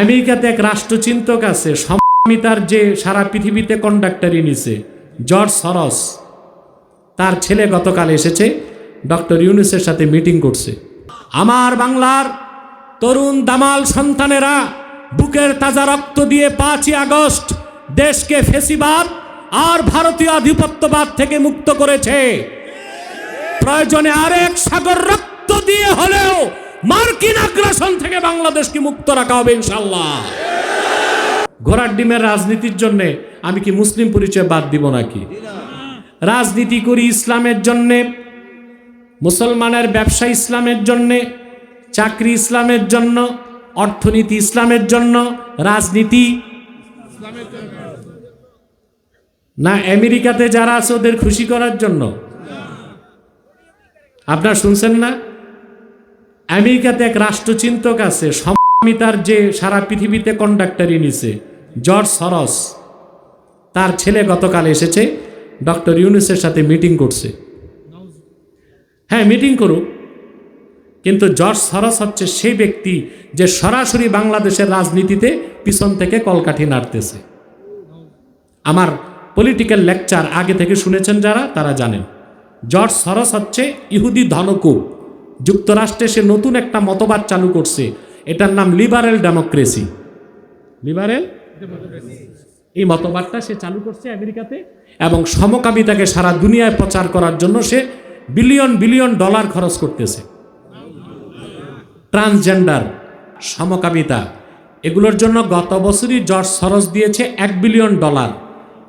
আমেরিকাতে এক রাষ্ট্রচিন্তক আছে সমিতার যে সারা পৃথিবীতে কন্ডাক্টরি নিছে, জর্জ সরস। তার ছেলে গতকাল এসেছে, ডক্টর ইউনুসের সাথে মিটিং করছে। আমার বাংলার তরুণ দামাল সন্তানেরা, বুকের তাজা রক্ত দিয়ে পাঁচই আগস্ট দেশকে ফেসিবাদ আর ভারতীয় আধিপত্যবাদ থেকে মুক্ত করেছে। প্রয়োজনে আরেক সাগর রক্ত দিয়ে হলেও মার্কিন আগ্রাসন থেকে বাংলাদেশকে মুক্ত রাখা হবে ইনশাল্লাহ ঘোড়ার ডিমের রাজনীতির জন্য আমি কি মুসলিম পরিচয় বাদ দিব নাকি? রাজনীতি করি ইসলামের জন্যে, মুসলমানের ব্যবসা ইসলামের জন্যে, চাকরি ইসলামের জন্য, অর্থনীতি ইসলামের জন্য, রাজনীতি। না, আমেরিকাতে যারা আছে ওদের খুশি করার জন্য? আপনারা শুনছেন না? আমেরিকাতে এক রাষ্ট্রচিন্তক আছে সমিতার যে সারা পৃথিবীতে কন্ডাক্টরি নিছে, জর্জ সরস। তার ছেলে গতকাল এসেছে, ডক্টর ইউনুসের সাথে মিটিং করছে। হ্যাঁ মিটিং করুক। কিন্তু জর্জ সরস হচ্ছে সেই ব্যক্তি যে সরাসরি বাংলাদেশের রাজনীতিতে পিছন থেকে কলকাঠি নাড়তেছে। আমার পলিটিক্যাল লেকচার আগে থেকে শুনেছেন যারা, তারা জানেন। জর্জ সরস হচ্ছে ইহুদি ধনকুব যুক্তরাষ্ট্রে সে নতুন একটা মতবাদ চালু করছে। এটার নাম লিবারেল ডেমোক্রেসি। লিবারেল এই মতবাদটা সে চালু করছে আমেরিকাতে এবং সমকামিতাকে সারা দুনিয়ায় প্রচার করার জন্য সে বিলিয়ন বিলিয়ন ডলার খরচ করতেছে। ট্রান্সজেন্ডার সমকামিতা, এগুলোর জন্য গত বছরই জর্জ সরস দিয়েছে এক বিলিয়ন ডলার।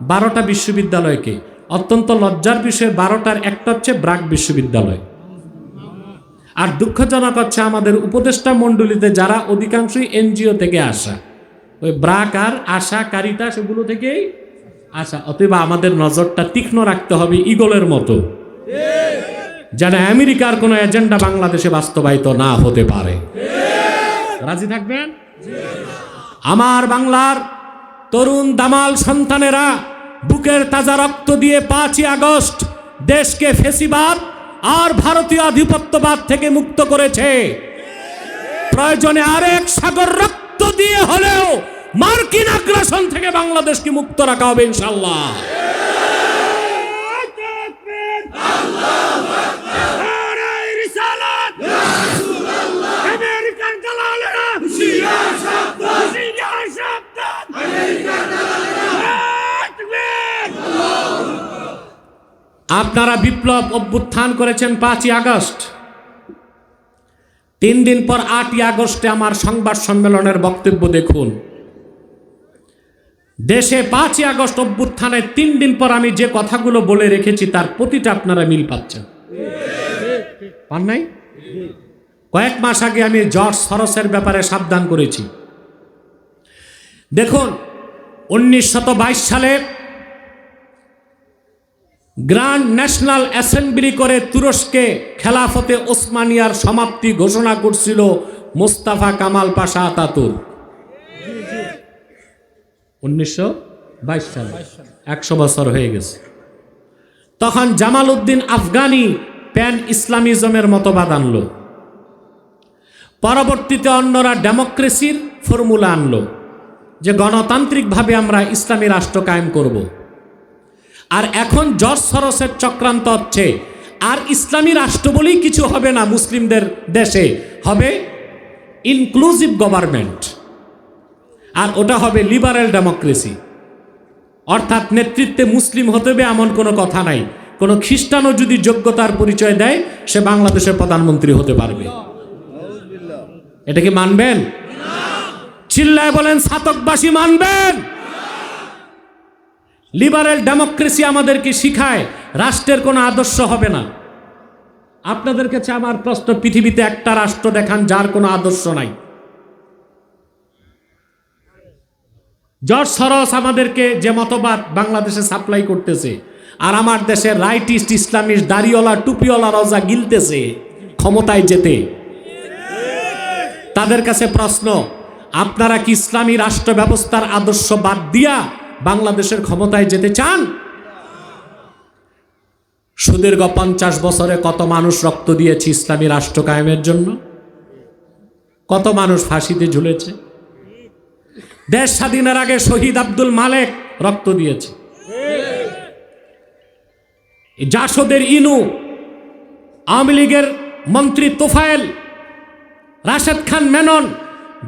বারোটা বিশ্ববিদ্যালয়কে। অত্যন্ত লজ্জার বিষয়ে, বারোটার একটা হচ্ছে ব্রাক বিশ্ববিদ্যালয়। আর দুঃখজনক হচ্ছে আমাদের উপদেষ্টা মণ্ডলীতে যারা অধিকাংশই এনজিও থেকে আসা। ওই ব্রাক আর আশা কারিতা সেগুলো থেকেই আসা। অতএব আমাদের নজরটা তীক্ষ্ণ রাখতে হবে ইগলের মতো। যেন আমেরিকার কোনো এজেন্ডা বাংলাদেশে বাস্তবায়িত না হতে পারে। রাজি থাকবেন? আমার বাংলার তরুণ, দামাল সন্তানেরা, বুকের তাজা রক্ত দিয়ে পাঁচই আগস্ট দেশকে ফেসিবাদ আর ভারতীয় আধিপত্যবাদ থেকে মুক্ত করেছে। প্রয়োজনে আরেক সাগর রক্ত দিয়ে হলেও মার্কিন আগ্রাসন থেকে বাংলাদেশকে মুক্ত রাখা হবে ইনশাল্লাহ আপনারা বিপ্লব অভ্যুত্থান করেছেন পাঁচই আগস্ট। তিন দিন পর আটই আগস্টে আমার সংবাদ সম্মেলনের বক্তব্য দেখুন। দেশে পাঁচই আগস্ট অভ্যুত্থানের তিন দিন পর আমি যে কথাগুলো বলে রেখেছি, তার প্রতিটা আপনারা মিল পাচ্ছেন। পান নাই? কয়েক মাস আগে আমি জর্জ সরসের ব্যাপারে সাবধান করেছি। দেখুন উনিশশত সালে গ্র্যান্ড ন্যাশনাল অ্যাসেম্বলি করে তুরস্কে খেলাফতে ওসমানিয়ার সমাপ্তি ঘোষণা করছিল মোস্তাফা কামাল পাশা আতাতুর। উনিশশো বাইশ সালে। একশো বছর হয়ে গেছে। তখন জামাল উদ্দিন আফগানি প্যান ইসলামিজমের মতবাদ আনলো। পরবর্তীতে অন্যরা ডেমোক্রেসির ফর্মুলা আনলো, যে গণতান্ত্রিকভাবে আমরা ইসলামী রাষ্ট্র কায়েম করব। আর এখন জর্জ সরসের চক্রান্ত হচ্ছে। আর ইসলামী রাষ্ট্র বলেই কিছু হবে না মুসলিমদের দেশে। হবে ইনক্লুসিভ গভর্নমেন্ট আর ওটা হবে লিবারেল ডেমোক্রেসি অর্থাৎ নেতৃত্বে মুসলিম হতে হবে এমন কোনো কথা নাই। কোনো খ্রিস্টানও যদি যোগ্যতার পরিচয় দেয়, সে বাংলাদেশের প্রধানমন্ত্রী হতে পারবে। এটা কি মানবেন? চিল্লায় বলেন, সাতকবাসী মানবেন। লিবারেল ডেমোক্রেসি আমাদেরকে শিখায়, রাষ্ট্রের কোনো আদর্শ হবে না। আপনাদের কাছে আমার প্রশ্ন, পৃথিবীতে একটা রাষ্ট্র দেখান যার কোনো আদর্শ নাই। জর্জ সরস আমাদেরকে যে মতবাদ বাংলাদেশে সাপ্লাই করতেছে, আর আমার দেশের রাইটিস্ট ইসলামিস্ট দাড়িওয়ালা, টুপিওয়ালা রজা গিলতেছে, ক্ষমতায় যেতে। তাদের কাছে প্রশ্ন, আপনারা কি ইসলামী রাষ্ট্র ব্যবস্থার আদর্শ বাদ দিয়া বাংলাদেশের ক্ষমতায় যেতে চান? সুদীর্ঘ পঞ্চাশ বছরে কত মানুষ রক্ত দিয়েছে ইসলামী রাষ্ট্র কায়েমের জন্য? কত মানুষ ফাঁসিতে ঝুলেছে? দেশ স্বাধীনের আগে শহীদ আব্দুল মালেক রক্ত দিয়েছে। জাসদের ইনু, আওয়ামী লীগের মন্ত্রী তোফায়েল, রাশেদ খান মেনন,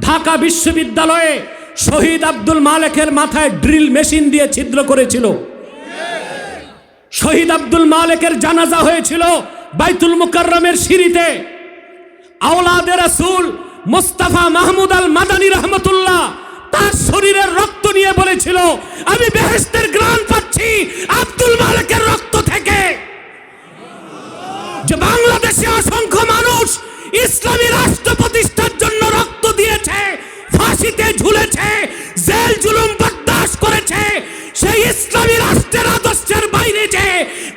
ঢাকা বিশ্ববিদ্যালয়ে শহীদ আব্দুল মালেকের মাথায় ড্রিল মেশিন দিয়ে ছিদ্র করেছিল। শহীদ আব্দুল মালেকের জানাজা হয়েছিল বাইতুল মুকাররমের সিঁড়িতে। আওলাদের রাসূল মুস্তাফা মাহমুদ আল মাদানী রহমতুল্লাহ তার শরীরের রক্ত নিয়ে বলেছিল, আমি বেহেস্তের গ্রাম পাচ্ছি আব্দুল মালেকের রক্ত থেকে। যে বাংলাদেশে অসংখ্য মানুষ ইসলামী রাষ্ট্র প্রতিষ্ঠার জন্য ফাঁসিতে ঝুলেছে, জেল জুলুম বরদাস্ত করেছে। সেই ইসলামী রাষ্ট্রের আদর্শের বাইরে যে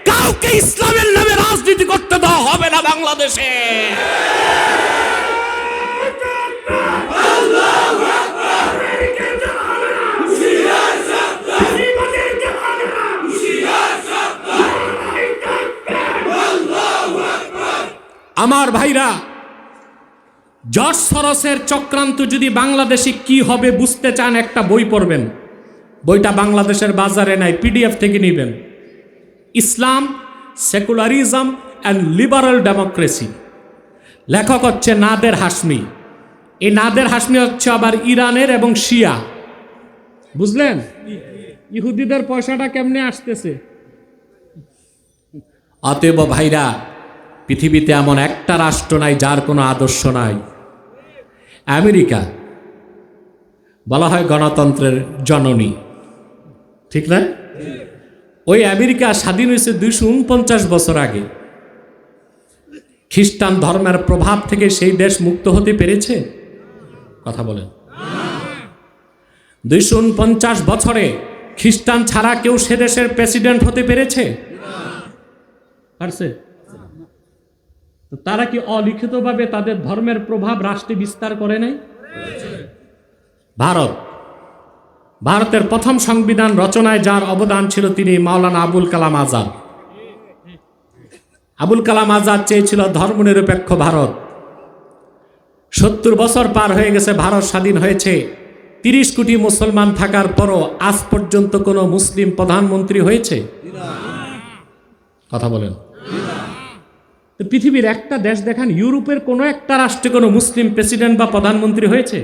কাউকে ইসলামের নামে রাজনীতি করতে দেওয়া হবে না বাংলাদেশে। আমার ভাইরা জর্জ সরসের চক্রান্ত যদি বাংলাদেশে কি হবে বুঝতে চান, একটা বই পড়বেন। বইটা বাংলাদেশের বাজারে নাই, পিডিএফ থেকে নেবেন। ইসলাম, সেকুলারিজম অ্যান্ড লিবারাল ডেমোক্রেসি লেখক হচ্ছে নাদের হাসমি এই নাদের হাসমি হচ্ছে আবার ইরানের এবং শিয়া। বুঝলেন? ইহুদিদের পয়সাটা কেমনে আসতেছে? অতএব ভাইরা, পৃথিবীতে এমন একটা রাষ্ট্র নাই যার কোনো আদর্শ নাই। আমেরিকা। বলা হয় গণতন্ত্রের জননী। ঠিক না? ওই আমেরিকা স্বাধীন হয়েছে দুইশো উনপঞ্চাশ বছর আগে। খ্রিস্টান ধর্মের প্রভাব থেকে সেই দেশ মুক্ত হতে পেরেছে? কথা বলেন। দুইশো উনপঞ্চাশ বছরে খ্রিস্টান ছাড়া কেউ সে দেশের প্রেসিডেন্ট হতে পেরেছে? পারছে? তারা কি অলিখিতভাবে তাদের ধর্মের প্রভাব রাষ্ট্রে বিস্তার করে নাই? ভারত, ভারতের প্রথম সংবিধান রচনায় যার অবদান ছিল তিনি মাওলানা আবুল কালাম আজাদ। আবুল কালাম আজাদ চেয়েছিল ধর্মনিরপেক্ষ ভারত। সত্তর বছর পার হয়ে গেছে, ভারত স্বাধীন হয়েছে। তিরিশ কোটি মুসলমান থাকার পরও আজ পর্যন্ত কোনো মুসলিম প্রধানমন্ত্রী হয়েছে? কথা বলেন। তো পৃথিবীর একটা দেশ দেখান, ইউরোপের কোনো একটা রাষ্ট্রে কোনো মুসলিম প্রেসিডেন্ট বা প্রধানমন্ত্রী হয়েছে?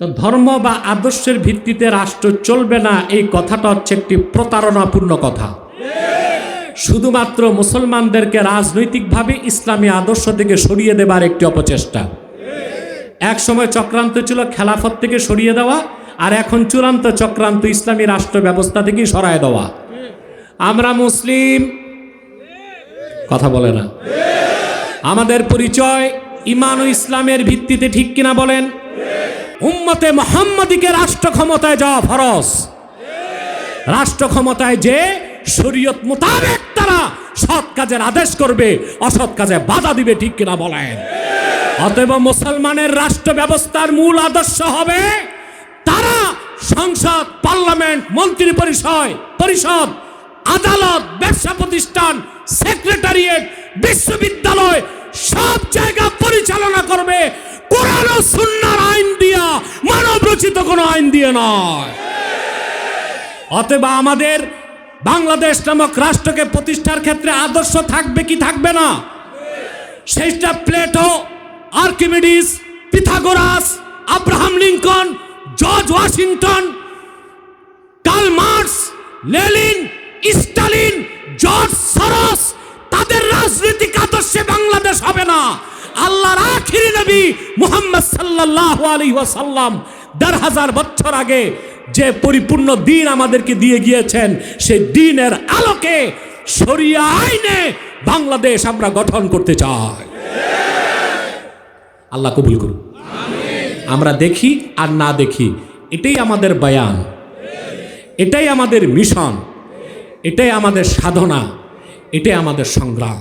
তো ধর্ম বা আদর্শের ভিত্তিতে রাষ্ট্র চলবে না, এই কথাটা হচ্ছে একটি প্রতারণাপূর্ণ কথা। শুধুমাত্র মুসলমানদেরকে রাজনৈতিকভাবে ইসলামী আদর্শ থেকে সরিয়ে দেবার একটি অপচেষ্টা। এক সময় চক্রান্ত ছিল খেলাফত থেকে সরিয়ে দেওয়া, আর এখন চূড়ান্ত চক্রান্ত ইসলামী রাষ্ট্র ব্যবস্থা থেকেই সরায় দেওয়া। আমরা মুসলিম কথা বলে না। আমাদের পরিচয় ইমান ও ইসলামের ভিত্তিতে ঠিক কিনা বলেন? উম্মতে মোহাম্মদীকে রাষ্ট্র ক্ষমতায় যাওয়া ফরজ। রাষ্ট্র ক্ষমতায় যে শরীয়ত মোতাবেক তারা সৎ কাজের আদেশ করবে, অসৎ কাজে বাধা দিবে, ঠিক কিনা বলেন? অতএব মুসলমানের রাষ্ট্র ব্যবস্থার মূল আদর্শ হবে তারা সংসদ, পার্লামেন্ট মন্ত্রী পরিষদ পরিষদ আদালত, ব্যবসা প্রতিষ্ঠান, সেক্রেটারিয়েট, বিশ্ববিদ্যালয়, সব জায়গা পরিচালনা করবে। কোরআন ও সুন্নাহর আইন দিয়া, মানব রচিত কোনো আইন দিয়ে নয়। অতএব আমাদের বাংলাদেশ নামক রাষ্ট্রকে প্রতিষ্ঠার ক্ষেত্রে আদর্শ থাকবে কি থাকবে না? সেইটা Plato, Archimedes, Pythagoras, Abraham Lincoln, George Washington, Karl Marx, Lenin Stalin, George Soros, তাদের রাজনৈতিক আদর্শে বাংলাদেশ হবে না। আল্লাহর আখিরি নবী মুহাম্মদ সাল্লাল্লাহু আলাইহি ওয়াসাল্লাম দেড় হাজার বছর আগে যে পরিপূর্ণ দিন আমাদেরকে দিয়ে গিয়েছেন, সেই দিনের আলোকে, শরিয়া আইনে বাংলাদেশ আমরা গঠন করতে চাই। আল্লাহ কবুল করুন। আমরা দেখি আর না দেখি, এটাই আমাদের বয়ান। এটাই আমাদের মিশন। এটাই আমাদের সাধনা এটাই আমাদের সংগ্রাম।